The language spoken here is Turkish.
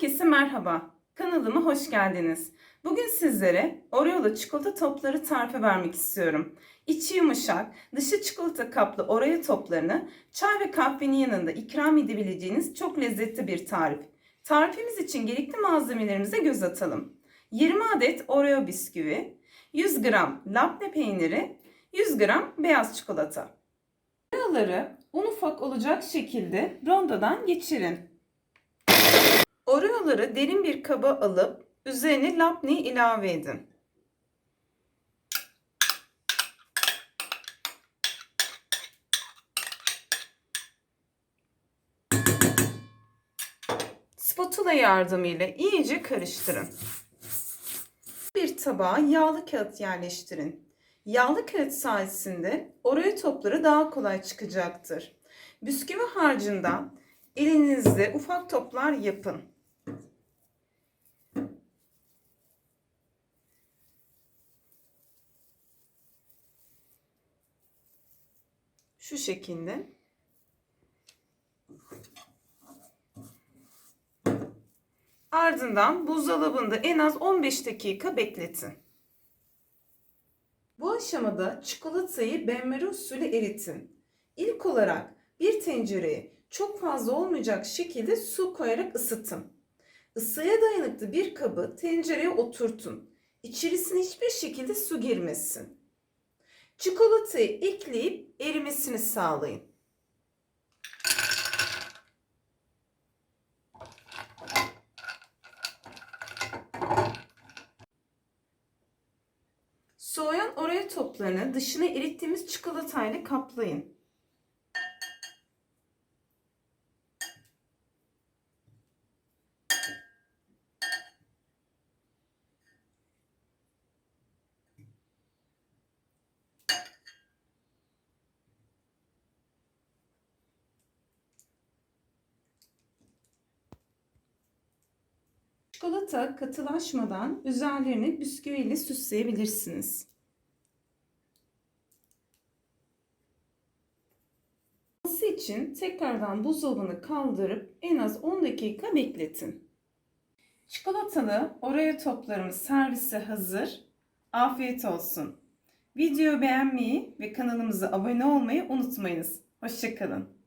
Herkese merhaba. Kanalıma hoş geldiniz. Bugün sizlere Oreo'lu çikolata topları tarifi vermek istiyorum. İçi yumuşak, dışı çikolata kaplı Oreo toplarını çay ve kahvenin yanında ikram edebileceğiniz çok lezzetli bir tarif. Tarifimiz için gerekli malzemelerimize göz atalım. 20 adet Oreo bisküvi, 100 gram labne peyniri, 100 gram beyaz çikolata. Oreo'ları un ufak olacak şekilde rondodan geçirin. Oreo'ları derin bir kaba alıp üzerine labneyi ilave edin. Spatula yardımıyla iyice karıştırın. Bir tabağa yağlı kağıt yerleştirin. Yağlı kağıt sayesinde Oreo topları daha kolay çıkacaktır. Bisküvi harcından elinizde ufak toplar yapın. Şu şekilde. Ardından buzdolabında en az 15 dakika bekletin. Bu aşamada çikolatayı benmari usulü eritin. İlk olarak bir tencereye çok fazla olmayacak şekilde su koyarak ısıtın. Isıya dayanıklı bir kabı tencereye oturtun. İçerisine hiçbir şekilde su girmesin. Çikolatayı ekleyip erimesini sağlayın. Soğuyan Oreo toplarını dışına erittiğimiz çikolatayla kaplayın. Çikolata katılaşmadan üzerlerini bisküvi ile süsleyebilirsiniz. Isı için tekrardan buzdolabını kaldırıp en az 10 dakika bekletin. Çikolatalı Oreo toplarımız servise hazır. Afiyet olsun. Videoyu beğenmeyi ve kanalımıza abone olmayı unutmayınız. Hoşçakalın.